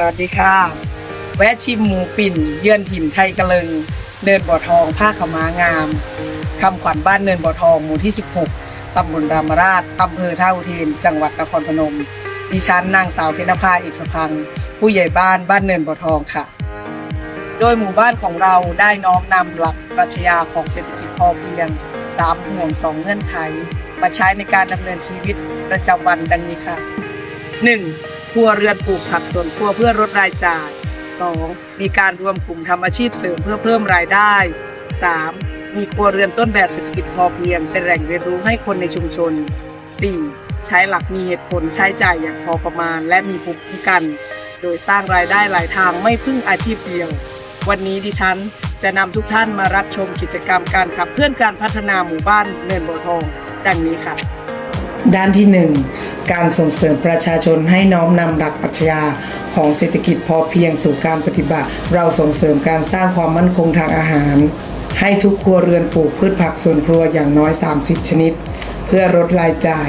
สวัสดีค่ะ แวะชิมหมูปิ่น เยือนถิ่นไทยกระเลิง เนินบ่อทองผ้าขาม้างามคำขวัญบ้านเนินบ่อทองหมู่ที่ 16ตำบลรามราชอำเภอท่าอุเทน จังหวัดนครพนม ดิฉันนางสาวเพญภาเอกสพัง ผู้ใหญ่บ้านบ้านเนินบ่อทองค่ะ โดยหมู่บ้านของเราได้น้อมนำหลักปรัชญาของเศรษฐกิจพอเพียงสามห่วงสองเงื่อนไข มาใช้ในการดำเนินชีวิตประจำวันดังนี้ค่ะ 1. ครัวเรือนปลูกผักสวนครัวเพื่อลดรายจ่าย 2. มีการรวมกลุ่มทำอาชีพเสริมเพื่อเพิ่มรายได้ 3. มีครัวเรือนต้นแบบเศรษฐกิจพอเพียง เป็นแหล่งเรียนรู้ให้คนในชุมชน 4. ใช้หลักมีเหตุผลใช้จ่ายอย่างพอประมาณ และมีภูมิคุ้มกัน โดยสร้างรายได้หลายทางไม่พึ่งอาชีพเดียว วันนี้ดิฉันจะนำทุกท่านมารับชมกิจกรรมการขับเคลื่อนการพัฒนาหมู่บ้านเนินบัวทอง ดังนี้ค่ะ ด้านที่ 1 การส่งเสริมประชาชนให้น้อมนำหลักปรัชญาของเศรษฐกิจพอเพียงสู่การปฏิบัติ เราส่งเสริมการสร้างความมั่นคงทางอาหาร ให้ทุกครัวเรือนปลูกพืชผักสวนครัวอย่างน้อย 30 ชนิด เพื่อลดรายจ่าย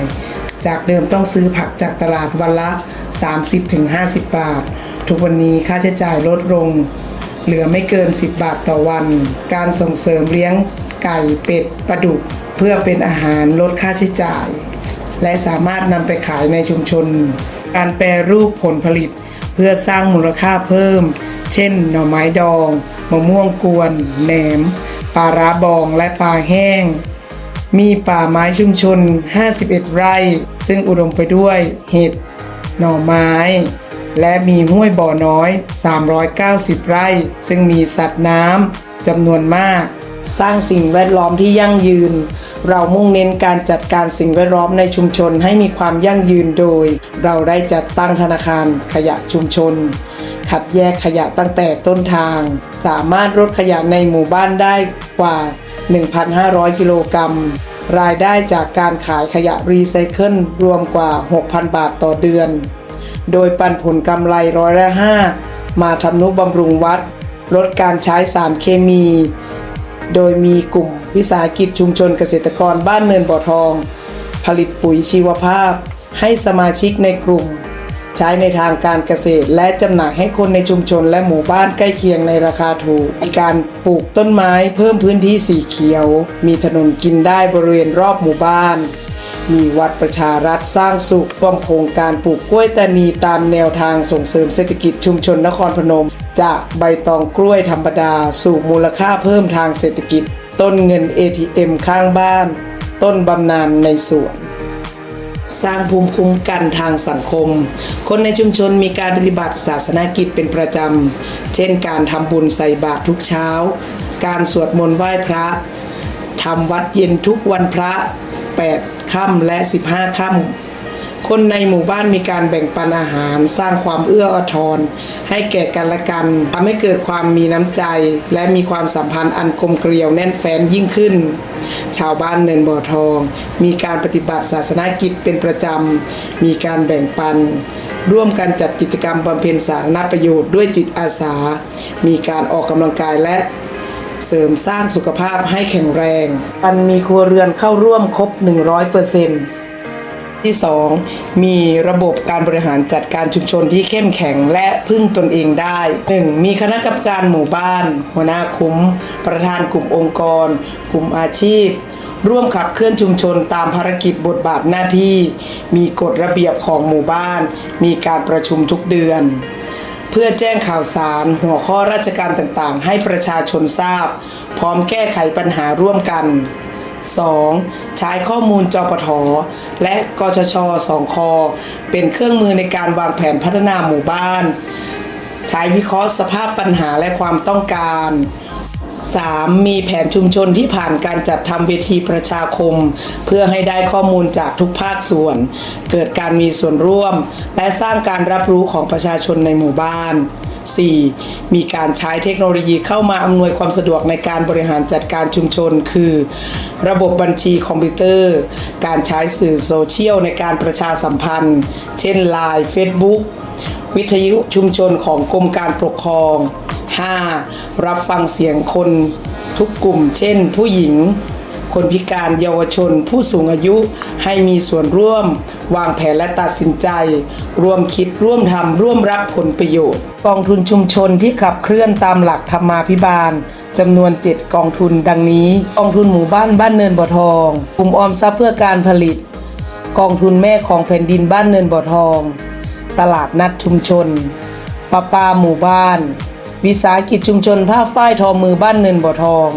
จากเดิมต้องซื้อผักจากตลาดวันละ 30-50 บาท ทุกวันนี้ค่าใช้จ่ายลดลงเหลือไม่เกิน 10 บาทต่อวัน การส่งเสริมเลี้ยงไก่เป็ดปลาดุก เพื่อเป็นอาหารลดค่าใช้จ่าย และสามารถนำไปขายในชุมชน การแปรรูปผลผลิต เพื่อสร้างมูลค่าเพิ่ม เช่น หน่อไม้ดองมะม่วงกวนแหนมปลาร้าบองและปลาแห้ง มีป่าไม้ชุมชน 51 ไร่ ซึ่งอุดมไปด้วยเห็ดหน่อไม้ และมีห้วยบ่อน้อย 390 ไร่ ซึ่งมีสัตว์น้ำจำนวนมาก สร้างสิ่งแวดล้อมที่ยั่งยืน เรามุ่งเน้นการจัดการสิ่งแวดล้อมในชุมชนให้มีความยั่งยืนโดย เราได้จัดตั้งธนาคารขยะชุมชน คัดแยกขยะตั้งแต่ต้นทาง สามารถลดขยะในหมู่บ้านได้กว่า 1,500 กิโลกรัมรายได้จากการขายขยะรีไซเคิลรวมกว่า 6,000 บาทต่อเดือน โดยปันผลกำไรร้อยละห้ามาทำนุบำรุงวัด ลดการใช้สารเคมี โดยมีกลุ่มวิสาหกิจชุมชนเกษตรกรบ้านเนินบ่อทอง ผลิตปุ๋ยชีวภาพ ให้สมาชิกในกลุ่ม ใช้ในทางการเกษตรและจำหน่ายให้คนในชุมชนและหมู่บ้านใกล้เคียงในราคาถูกมีการปลูกต้นไม้เพิ่มพื้นที่สีเขียว มีถนนกินได้บริเวณรอบหมู่บ้านมีวัดประชารัฐสร้างสุขร่วมโครงการปลูกกล้วยตานีตามแนวทางส่งเสริมเศรษฐกิจชุมชนนครพนม จากใบตองกล้วยธรรมดาสู่มูลค่าเพิ่มทางเศรษฐกิจ ต้นเงิน ATM ข้างบ้าน ต้นบำนาญในสวนสร้างภูมิคุ้มกันทางสังคม คนในชุมชนมีการปฏิบัติศาสนกิจเป็นประจำ เช่นการทำบุญใส่บาตรทุกเช้า การสวดมนต์ไหว้พระ ทำวัดเย็นทุกวันพระ 8 ค่ำและ 15 ค่ำ คนในหมู่บ้านมีการแบ่งปันอาหาร สร้างความเอื้ออาทร ให้แก่กันและกันทำให้เกิดความมีน้ำใจ และมีความสัมพันธ์อันกลมเกลียวแน่นแฟ้นยิ่งขึ้น ชาวบ้านเนินบ่อทอง มีการปฏิบัติศาสนกิจเป็นประจำ มีการแบ่งปันร่วมกันจัดกิจกรรมบำเพ็ญสาธารณประโยชน์ด้วยจิตอาสา มีการออกกำลังกายและเสริมสร้างสุขภาพให้แข็งแรง อันมีครัวเรือนเข้าร่วมครบ 100% ที่ 2 มีระบบการบริหารจัดการชุมชนที่เข้มแข็งและพึ่งตนเองได้ 1. มีคณะกรรมการหมู่บ้าน หัวหน้าคุ้ม ประธานกลุ่มองค์กร กลุ่มอาชีพ ร่วมขับเคลื่อนชุมชนตามภารกิจบทบาทหน้าที่ มีกฎระเบียบของหมู่บ้าน มีการประชุมทุกเดือน เพื่อแจ้งข่าวสารหัวข้อราชการต่างๆ ให้ประชาชนทราบ พร้อมแก้ไขปัญหาร่วมกัน 2. ใช้ข้อมูลจปทและกชชสองคอเป็นเครื่องมือในการวางแผนพัฒนาหมู่บ้าน ใช้วิเคราะห์สภาพปัญหาและความต้องการ 3. มีแผนชุมชนที่ผ่านการจัดทำเวทีประชาคม เพื่อให้ได้ข้อมูลจากทุกภาคส่วน เกิดการมีส่วนร่วม และสร้างการรับรู้ของประชาชนในหมู่บ้าน 4. มีการใช้เทคโนโลยีเข้ามาอำนวยความสะดวกในการบริหารจัดการชุมชน คือ ระบบบัญชีคอมพิวเตอร์ การใช้สื่อโซเชียลในการประชาสัมพันธ์ เช่น Line Facebook วิทยุชุมชนของกรมการปกครอง 5. รับฟังเสียงคนทุกกลุ่ม เช่น ผู้หญิง คนพิการเยาวชน ผู้สูงอายุให้มีส่วนร่วม วางแผนและตัดสินใจ ร่วมคิดร่วมทำร่วมรับผลประโยชน์ กองทุนชุมชนที่ขับเคลื่อนตามหลักธรรมาภิบาล จำนวน 7 กองทุนดังนี้ กองทุนหมู่บ้านบ้านเนินบ่อทอง กลุ่มออมทรัพย์เพื่อการผลิต กองทุนแม่ของแผ่นดินบ้านเนินบ่อทอง ตลาดนัดชุมชนปะปาหมู่บ้าน วิสาหกิจชุมชนผ้าฝ้ายทอมือบ้านเนินบ่อทอง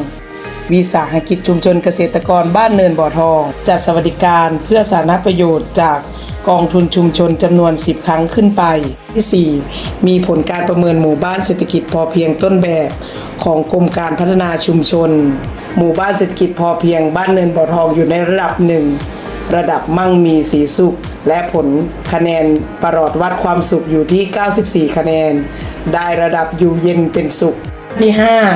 วิสาหกิจชุมชนเกษตรกรบ้านเนินบ่อทอง จัดสวัสดิการเพื่อสาธารณประโยชน์จาก กองทุนชุมชนจำนวน 10 ครั้งขึ้นไป ที่ 4 มีผลการประเมินหมู่บ้านเศรษฐกิจพอเพียงต้นแบบ ของกรมการพัฒนาชุมชน หมู่บ้านเศรษฐกิจพอเพียงบ้านเนินบ่อทองอยู่ในระดับหนึ่งระดับมั่งมีสีสุข และผลคะแนนประหลอดวัดความสุขอยู่ที่ 94 คะแนน ได้ระดับอยู่เย็นเป็นสุข ที่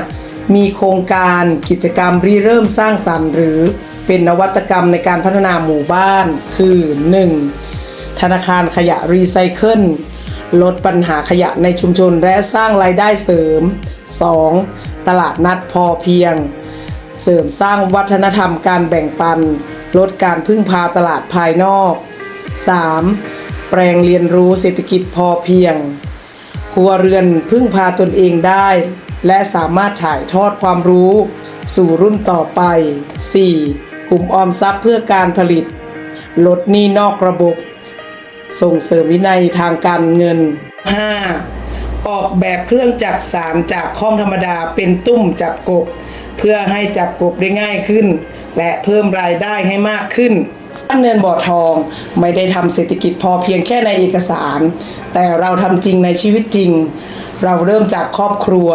5 มีโครงการกิจกรรมริเริ่มสร้างสรรค์หรือเป็นนวัตกรรมในการพัฒนาหมู่บ้านคือ 1. ธนาคารขยะรีไซเคิลลดปัญหาขยะในชุมชนและสร้างรายได้เสริม 2. ตลาดนัดพอเพียง เสริมสร้างวัฒนธรรมการแบ่งปัน ลดการพึ่งพาตลาดภายนอก 3. แปลงเรียนรู้เศรษฐกิจพอเพียง ครัวเรือนพึ่งพาตนเองได้ และสามารถถ่ายทอดความรู้ สู่รุ่นต่อไป 4. กลุ่มออมทรัพย์เพื่อการผลิต ลดหนี้นอกระบบ ส่งเสริมวินัยทางการเงิน 5. ออกแบบเครื่องจักสารจากข้องธรรมดาเป็นตุ้มจับกบ เพื่อให้จับกบได้ง่ายขึ้น และเพิ่มรายได้ให้มากขึ้นบ้านเนินบ่อทองไม่ได้ทำเศรษฐกิจพอเพียงแค่ในเอกสาร แต่เราทำจริงในชีวิตจริง เราเริ่มจากครอบครัว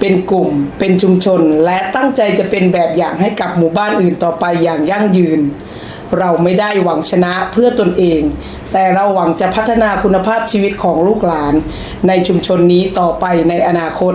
เป็นกลุ่ม เป็นชุมชน และตั้งใจจะเป็นแบบอย่างให้กับหมู่บ้านอื่นต่อไปอย่างยั่งยืน เราไม่ได้หวังชนะเพื่อตนเอง แต่เราหวังจะพัฒนาคุณภาพชีวิตของลูกหลาน ในชุมชนนี้ต่อไปในอนาคต